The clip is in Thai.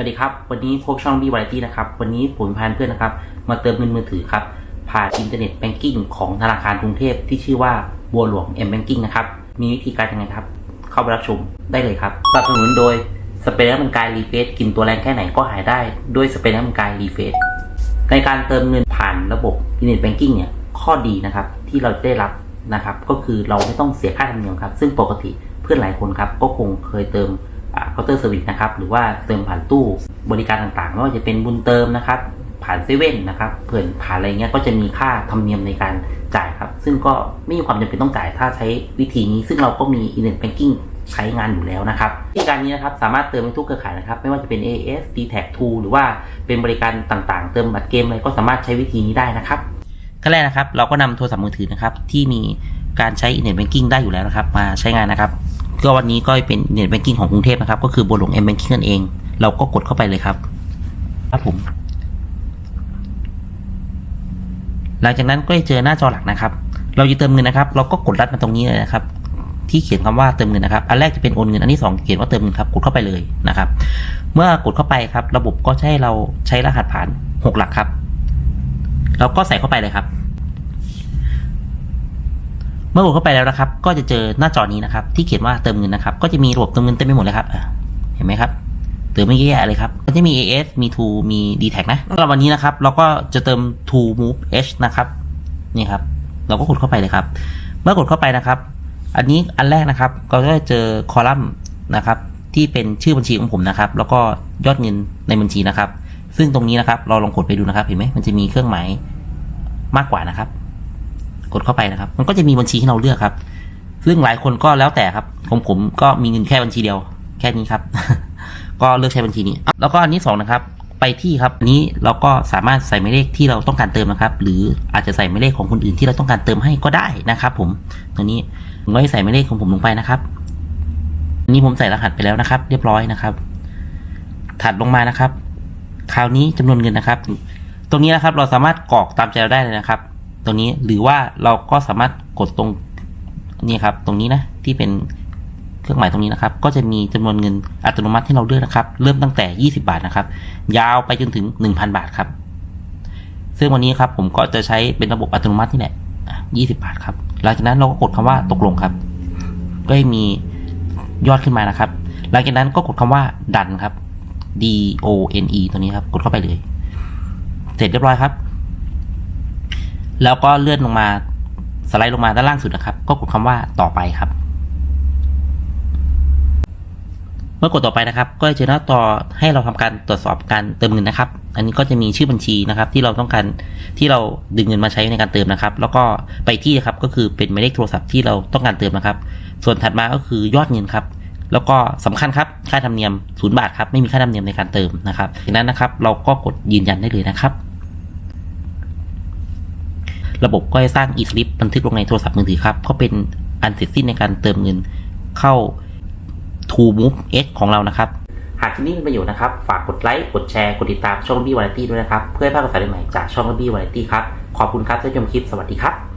วัสดีครับ วันนี้พวกช่องบีวาไรตี้นะครับ วันนี้ผมพาเพื่อนนะครับ มาเติมเงินมือถือครับ ผ่านอินเทอร์เน็ตแบงกิ้งของธนาคารกรุงเทพที่ชื่อว่าบัวหลวง M Banking นะครับ มีวิธีการยังไงครับ เข้าไปรับชมได้เลยครับสนับสนุนโดยสเปรย์น้ำมันกายรีเฟสกินตัวแรงแค่ไหนก็หายได้ด้วยสเปรย์น้ำมันกายรีเฟสในการเติมเงินผ่านระบบอินเทอร์เน็ตแบงกิ้งเนี่ยข้อดีนะครับที่เราได้รับนะครับ ก็คือเราไม่ต้องเสียค่าธรรมเนียมครับ ซึ่งปกติเพื่อนหลายคนครับก็คงเคยเติม น์เตอร์เซอร์วิสนะครับหรือว่าเติมผ่านตู้บริการต่างๆไม่ว่าจะเป็นบุญเติมนะครับ ผ่านเซเว่นนะครับเผื่อผ่านอะไรเงี้ยก็จะมีค่าธรรมเนียมในการจ่ายครับ ซึ่งก็ไม่มีความจำเป็นต้องจ่ายถ้าใช้วิธีนี้ ซึ่งเราก็มีอินเทอร์เน็ตแบงกิ้งใช้งานอยู่แล้วนะครับวิธีการนี้นะครับสามารถเติมในทุกเครือข่ายนะครับ ไม่ว่าจะเป็น AS d t a c 2หรือว่าเป็นบริการต่างๆ เติมบัตรเกมอะไรก็สามารถใช้วิธีนี้ได้นะครับขั้นแรกนะครับ เราก็นำโทรศัพท์มือถือนะครับที่มีการใช้อินเทอร์เน็ตแบงกิ้งได้อยู่แล้วนะครับ มาใช้งานนะครับ ก็วันนี้ก็เป็นเน็ตแบงกิ้งของกรุงเทพนะครับ ก็คือบัวหลวง M Banking นั่นเอง เราก็กดเข้าไปเลยครับ ครับผม หลังจากนั้นก็จะเจอหน้าจอหลักนะครับ เราจะเติมเงินนะครับ เราก็กดรัดมาตรงนี้เลยนะครับ ที่เขียนคำว่าเติมเงินนะครับ อันแรกจะเป็นโอนเงิน อันที่สองเขียนว่าเติมเงินครับ กดเข้าไปเลยนะครับ เมื่อกดเข้าไปครับ ระบบก็ให้เราใช้รหัสผ่านหกหลักครับ เราก็ใส่เข้าไปเลยครับ เมื่อกดเข้าไปแล้วนะครับ ก็จะเจอหน้าจอนี้นะครับ ที่เขียนว่าเติมเงินนะครับ ก็จะมีระบบเติมเงินเต็มไปหมดเลยครับเห็นไหมครับเติมไม่แย่เลยครับก็จะมี AS มี t มี d t แทนะสำหรับวันนี้นะครับ เราก็จะเติม t Move H นะครับนี่ครับ เราก็กดเข้าไปเลยครับ เมื่อกดเข้าไปนะครับ อันนี้อันแรกนะครับก็จะเจอคอลัมน์นะครับ ที่เป็นชื่อบัญชีของผมนะครับ แล้วก็ยอดเงินในบัญชีนะครับ ซึ่งตรงนี้นะครับ เราลองกดไปดูนะครับ เห็นไหมมันจะมีเครื่องหมายมากกว่านะครับ กดเข้าไปนะครับ มันก็จะมีบัญชีให้เราเลือกครับ ซึ่งหลายคนก็แล้วแต่ครับของผมก็มีเงินแค่บัญชีเดียว แค่นี้ครับ ก็เลือกใช้บัญชีนี้ แล้วก็อันที่สองนะครับไปที่ครับอันนี้เราก็สามารถใส่หมายเลขที่เราต้องการเติมนะครับ หรืออาจจะใส่หมายเลขของคนอื่นที่เราต้องการเติมให้ก็ได้นะครับผมตัวนี้ผมก็ให้ใส่หมายเลขของผมลงไปนะครับนนี้ผมใส่รหัสไปแล้วนะครับ เรียบร้อยนะครับ ถัดลงมานะครับ คราวนี้จำนวนเงินนะครับ ตรงนี้นะครับเราสามารถกรอกตามใจเราได้เลยนะครับ ตรงนี้หรือว่าเราก็สามารถกดตรงนี่ครับ ตรงนี้นะที่เป็นเครื่องหมายตรงนี้นะครับ ก็จะมีจำนวนเงินอัตโนมัติให้เราเลือกนะครับ เริ่มตั้งแต่ 20 บาทนะครับ ยาวไปจนถึง 1,000 บาทครับ ซึ่งวันนี้ครับผมก็จะใช้เป็นระบบอัตโนมัตินี่แหละอะ20 บาทครับ หลังจากนั้นเราก็กดคำว่าตกลงครับ ก็จะมียอดขึ้นมานะครับ หลังจากนั้นก็กดคำว่าดันครับ D O N E ตัวนี้ครับ กดเข้าไปเลย เสร็จเรียบร้อยครับ แล้วก็เลื่อนลงมาสไลด์ลงมาด้านล่างสุดนะครับ ก็กดคำว่าต่อไปครับ เมื่อกดต่อไปนะครับ ก็จะเจอหน้าต่อให้เราทำการตรวจสอบการเติมเงินนะครับ อันนี้ก็จะมีชื่อบัญชีนะครับ ที่เราต้องการที่เราดึงเงินมาใช้ในการเติมนะครับ แล้วก็ไปที่นะครับก็คือเป็นหมายเลขโทรศัพท์ที่เราต้องการเติมนะครับ ส่วนถัดมาก็คือยอดเงินครับ แล้วก็สำคัญครับค่าธรรมเนียมศูนย์บาทครับไม่มีค่าธรรมเนียมในการเติมนะครับดังนั้นนะครับ เราก็กดยืนยันได้เลยนะครับ ระบบก็จะสร้างอีสลิปบันทึกลงในโทรศัพท์มือถือครับ ก็เป็นอันเสร็จสิ้นในการเติมเงินเข้า To Move X ของเรานะครับ หากคลิปนี้เป็นประโยชน์นะครับ ฝากกดไลค์ กดแชร์ กดติดตามช่องบี้วาไรตี้ด้วยนะครับ เพื่อให้ภาพภาษาใหม่จากช่องบี้วาไรตี้ครับ ขอบคุณครับที่ชมคลิป สวัสดีครับ